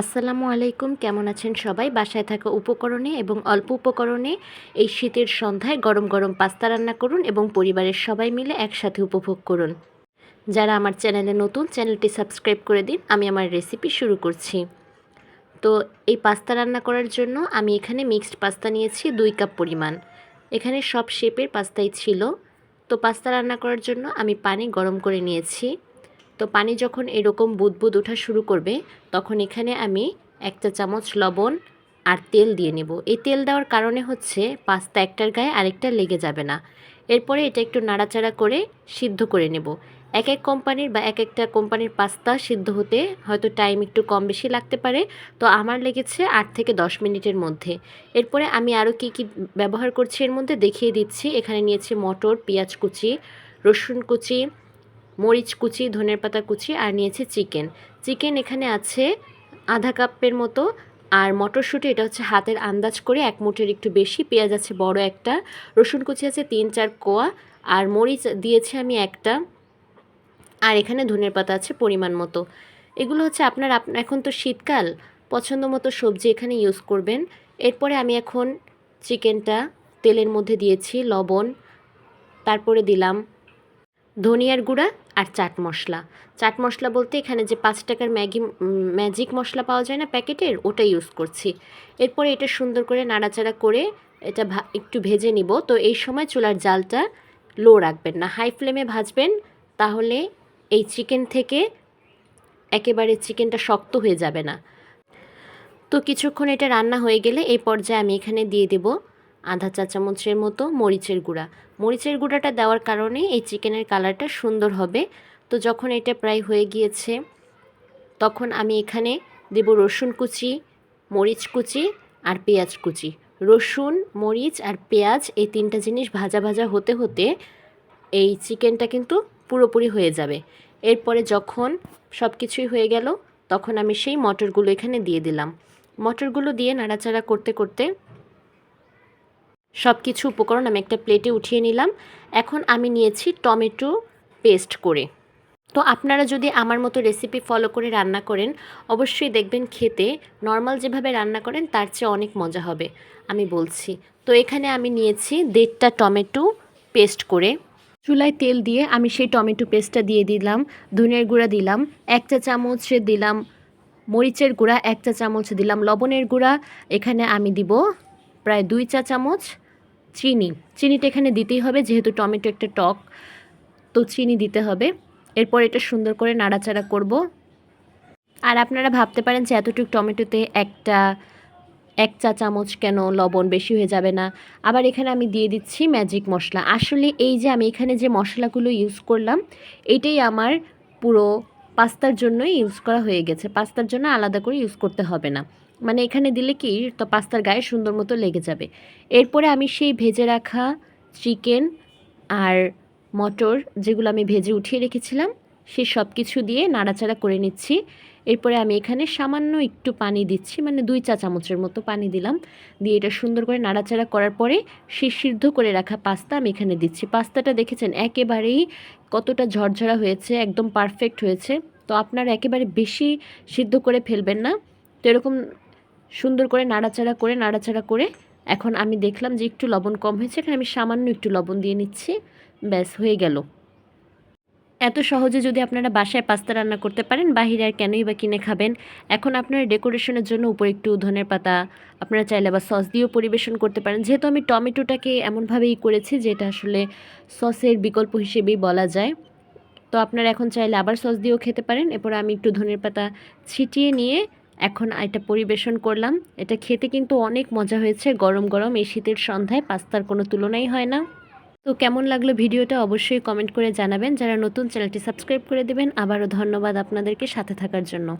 আসসালামু আলাইকুম, কেমন আছেন সবাই? বাসায় থাকা উপকরণে এবং অল্প উপকরণে এই শীতের সন্ধ্যায় গরম গরম পাস্তা রান্না করুন এবং পরিবারের সবাই মিলে একসাথে উপভোগ করুন। যারা আমার চ্যানেলে নতুন, চ্যানেলটি সাবস্ক্রাইব করে দিন, আমি আমার রেসিপি শুরু করছি। তো এই পাস্তা রান্না করার জন্য আমি এখানে মিক্সড পাস্তা নিয়েছি দুই কাপ পরিমাণ। এখানে সব শেপের পাস্তাই ছিল। তো পাস্তা রান্না করার জন্য আমি পানি গরম করে নিয়েছি। তো পানি যখন এরকম বুদবুদ ওঠা শুরু করবে, তখন এখানে আমি একটা চামচ লবণ আর তেল দিয়ে নেব। এই তেল দেওয়ার কারণে হচ্ছে পাস্তা একটার গায়ে আরেকটা লেগে যাবে না। এরপরে এটা একটু নাড়াচাড়া করে সিদ্ধ করে নেব। এক এক কোম্পানির বা এক একটা কোম্পানির পাস্তা সিদ্ধ হতে হয়তো টাইম একটু কম বেশি লাগতে পারে। তো আমার লেগেছে আট থেকে দশ মিনিটের মধ্যে। এরপরে আমি আরও কি কি ব্যবহার করছি এর মধ্যে দেখিয়ে দিচ্ছি। এখানে নিয়েছি মটর, পেঁয়াজ কুচি, রসুন কুচি মরিচ কুচি, ধনের পাতা কুচি আর নিয়েছি চিকেন। চিকেন এখানে আছে আধা কাপের মতো আর মটরশুঁটি, এটা হচ্ছে হাতের আন্দাজ করে এক মুঠের একটু বেশি, পেঁয়াজ আছে বড় একটা, রসুন কুচি আছে তিন চার কোয়া আর মরিচ দিয়েছি আমি একটা আর এখানে ধনের পাতা আছে পরিমাণ মতো। এগুলো হচ্ছে আপনার, আপ- এখন তো শীতকাল, পছন্দ মতো সবজি এখানে ইউজ করবেন। এরপরে আমি এখন চিকেনটা তেলের মধ্যে দিয়েছি, লবণ, তারপরে দিলাম ধনিয়ার গুঁড়া আর চাট মশলা। চাট মশলা বলতে এখানে যে পাঁচ টাকার ম্যাগি, ম্যাজিক মশলা পাওয়া যায় না প্যাকেটের ওটা ইউজ করছি। এরপরে এটা সুন্দর করে নাড়াচাড়া করে এটা একটু ভেজে নিব। তো এই সময় চুলার জালটা লো রাখবেন না। হাই ফ্লেমে ভাজবেন, তাহলে এই চিকেন থেকে একেবারে চিকেনটা শক্ত হয়ে যাবে না। তো কিছুক্ষণ এটা রান্না হয়ে গেলে এই পর্যায়ে আমি এখানে দিয়ে দেব আধা চা চামচের মতো মরিচের গুঁড়া। মরিচের গুঁড়াটা দেওয়ার কারণে এই চিকেনের কালারটা সুন্দর হবে। তো যখন এটা প্রায় হয়ে গিয়েছে, তখন আমি এখানে দেব রসুন কুচি, মরিচ কুচি আর পেঁয়াজ কুচি। রসুন, মরিচ আর পেঁয়াজ এই তিনটা জিনিস ভাজা ভাজা হতে হতে এই চিকেনটা কিন্তু পুরোপুরি হয়ে যাবে। এরপরে যখন সব কিছুই হয়ে গেল, তখন আমি সেই মটরগুলো এখানে দিয়ে দিলাম। মটরগুলো দিয়ে নাড়াচাড়া করতে করতে সব কিছু উপকরণ আমি একটা প্লেটে উঠিয়ে নিলাম। এখন আমি নিয়েছি টমেটো পেস্ট করে। তো আপনারা যদি আমার মতো রেসিপি ফলো করে রান্না করেন, অবশ্যই দেখবেন খেতে নর্মাল যেভাবে রান্না করেন, তার চেয়ে অনেক মজা হবে, আমি বলছি। তো এখানে আমি নিয়েছি দেড়টা টমেটো পেস্ট করে। চুলায় তেল দিয়ে আমি সেই টমেটো পেস্টটা দিয়ে দিলাম ধনের গুঁড়া দিলাম, এক চা চামচ দিলাম, মরিচের গুঁড়া, এক চা চামচ দিলাম, লবণের গুঁড়া। এখানে আমি দিব প্রায় দুই চা চামচ চিনি, চিনিটা এখানে দিতেই হবে, যেহেতু টমেটো একটা টক, তো চিনি দিতে হবে। এরপর এটা সুন্দর করে নাড়াচাড়া করব। আর আপনারা ভাবতে পারেন যে এতটুকু টমেটোতে একটা, এক চা চামচ কেন লবণ বেশি হয়ে যাবে না। আবার এখানে আমি দিয়ে দিচ্ছি ম্যাজিক মশলা। আসলে এই যে আমি এখানে যে মশলাগুলো ইউজ করলাম, এটাই আমার পুরো পাস্তার জন্যই ইউজ করা হয়ে গেছে। পাস্তার জন্য আলাদা করে ইউজ করতে হবে না। মানে এখানে দিলে কি, তো পাস্তার গায়ে সুন্দর মতো লেগে যাবে। এরপরে আমি সেই ভেজে রাখা চিকেন আর মটর যেগুলো আমি ভেজে উঠিয়ে রেখেছিলাম, সে সব কিছু দিয়ে নাড়াচাড়া করে নিচ্ছি। এরপরে আমি এখানে সামান্য একটু পানি দিচ্ছি মানে দুই চা চামচের মতো পানি দিলাম। দিয়ে এটা সুন্দর করে নাড়াচাড়া করার পরে সে সিদ্ধ করে রাখা পাস্তা আমি এখানে দিচ্ছি। পাস্তাটা দেখেছেন, একেবারেই কতটা ঝরঝরা হয়েছে, একদম পারফেক্ট হয়েছে। তো আপনারা একেবারে বেশি সিদ্ধ করে ফেলবেন না। তো এরকম সুন্দর করে নাড়াচাড়া করে নাড়াচাড়া করে এখন আমি দেখলাম যে একটু লবণ কম হয়েছে, এখানে আমি সামান্য একটু লবণ দিয়ে নিচ্ছি। ব্যাস, হয়ে গেল। এত সহজে যদি আপনারা বাসায় পাস্তা রান্না করতে পারেন, বাহিরে আর কেনই বা কিনে খাবেন। এখন আপনারা ডেকোরেশনের জন্য উপরে একটু ধনের পাতা, আপনারা চাইলে আবার সস দিয়েও পরিবেশন করতে পারেন। যেহেতু আমি টমেটোটাকে এমনভাবেই করেছি, যেটা আসলে সসের বিকল্প হিসেবেই বলা যায়। তো আপনারা এখন চাইলে আবার সস দিয়েও খেতে পারেন। এরপর আমি একটু ধনের পাতা ছিটিয়ে নিয়ে এখন এটা পরিবেশন করলাম। এটা খেতে কিন্তু অনেক মজা হয়েছে। গরম গরম। এই শীতের সন্ধ্যায় পাস্তার কোনো তুলনাই হয় না। তো কেমন লাগল ভিডিওটা অবশ্যই কমেন্ট করে জানাবেন। যারা নতুন, চ্যানেলটি সাবস্ক্রাইব করে দেবেন। আবারও ধন্যবাদ আপনাদেরকে সাথে থাকার জন্য।